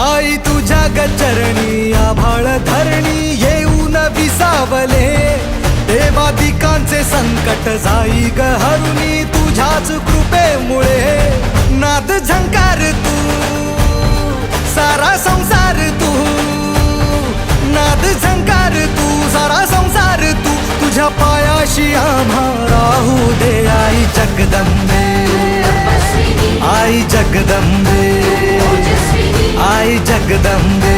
आई तुझ्या गचरणी आभाळ धरणी येऊन विसावले. देवादिकांचे संकट जाई ग हरुणी तुझ्याच कृपेमुळे. नाद झंकार तू सारा संसार तू. नाद झंकार तू सारा संसार तू. तुझ्या पायाशी आम्हा राहू दे आई जगदंबे. आई जगदंबे. जगदंबे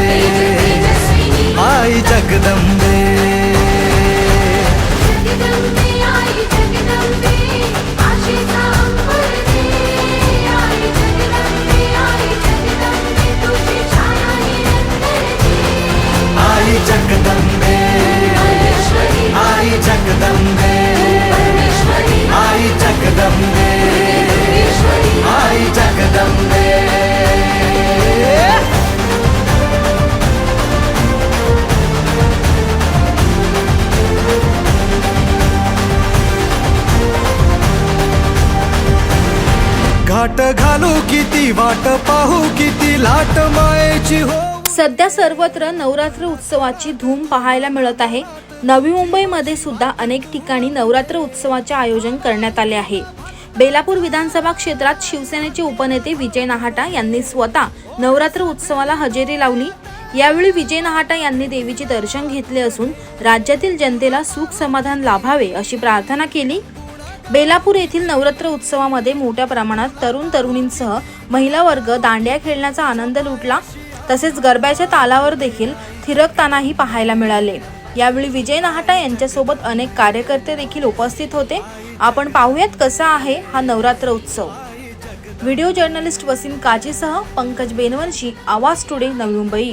आई जगदंबे घाट घालू किती वाट पाहू किती लाट मायेची हो. सध्या सर्वत्र नवरात्र उत्सवाची धूम पाहायला मिळत आहे. नवी मुंबईमध्ये सुद्धा अनेक ठिकाणी नवरात्र उत्सवाचे आयोजन करण्यात आले आहे. बेलापूर विधानसभा क्षेत्रात शिवसेनेचे उपनेते विजय नाहाटा यांनी स्वतः नवरात्र उत्सवाला हजेरी लावली. यावेळी विजय नाहाटा यांनी देवीचे दर्शन घेतले असून राज्यातील जनतेला सुख समाधान लाभावे अशी प्रार्थना केली. बेलापूर येथील नवरात्र उत्सवामध्ये मोठ्या प्रमाणात तरुण तरुणींसह महिला वर्ग दांड्या खेळण्याचा आनंद लुटला. तसेच गरब्याच्या तालावर देखील थिरकतानाही पाहायला मिळाले. यावेळी विजय नहाटा यांच्यासोबत अनेक कार्यकर्ते देखील उपस्थित होते. आपण पाहूयात कसा आहे हा नवरात्र उत्सव. व्हिडिओ जर्नलिस्ट वसीम काजीसह पंकज बेनवंशी आवाज टुडे नवी मुंबई.